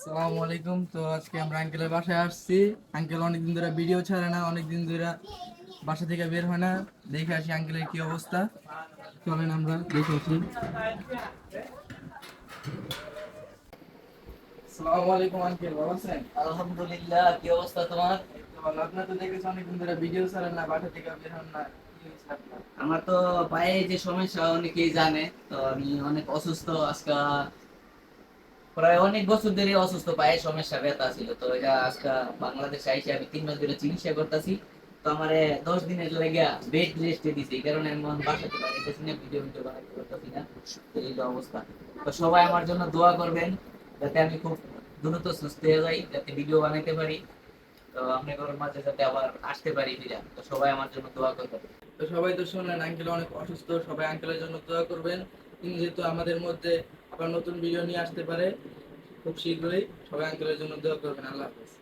আসসালামু আলাইকুম। তো আজকে আমরা আঙ্কেলের বাসায় আসছি। আঙ্কেল অনেকদিন ধরে ভিডিও ছাড়ে না অনেকদিন ধরে বাসা থেকে বের হয় না। দেখে আসি আঙ্কেলের কি অবস্থা। চলেন আমরা দেখে আসি। আসসালামু আলাইকুম আঙ্কেল ভালো আছেন? আলহামদুলিল্লাহ কি অবস্থা তোমার? এই তো ভালো। আপনার তো দেখেছি অনেকদিন ধরে ভিডিও ছাড়েন না বাসা থেকে বের হন না। কি হয়েছে আপনার? আমার তো পায়ে যে সমস্যা অনেকেই জানে। তো আমি অনেক অসুস্থ আজকে প্রায় অনেক বছর ধরে অসুস্থ পায়ে সমস্যা, ব্যথা ছিল। তো এটা আজকে বাংলাদেশে আইসে আমি তিন মাস ধরে চিকিৎসা করতেছি। তো আমার দশ দিনের লেগে বেড রেস্টে দিছি। এই কারণে আমি বাসাতে বাড়িতেছি না ভিডিও ভিডিও বানাইতে পারতেছি না। এই অবস্থা। তো সবাই আমার জন্য দোয়া করবেন, যাতে আমি খুব দ্রুত সুস্থ হয়ে যাই, যাতে ভিডিও বানাইতে পারি। তো আমি ঘরের মাঝে যাতে আবার আসতে পারি ফিরে। তো সবাই আমার জন্য দোয়া করবেন। তো সবাই তো শুনলেন আঙ্কেল অনেক অসুস্থ। সবাই আঙ্কেলের জন্য দোয়া করবেন। তিনি যেহেতু আমাদের মধ্যে আবার নতুন ভিডিও নিয়ে আসতে পারে, খুব শীঘ্রই সবাই আন্তরের জন্য দোয়া করবেন, আল্লাহ হাফেজ।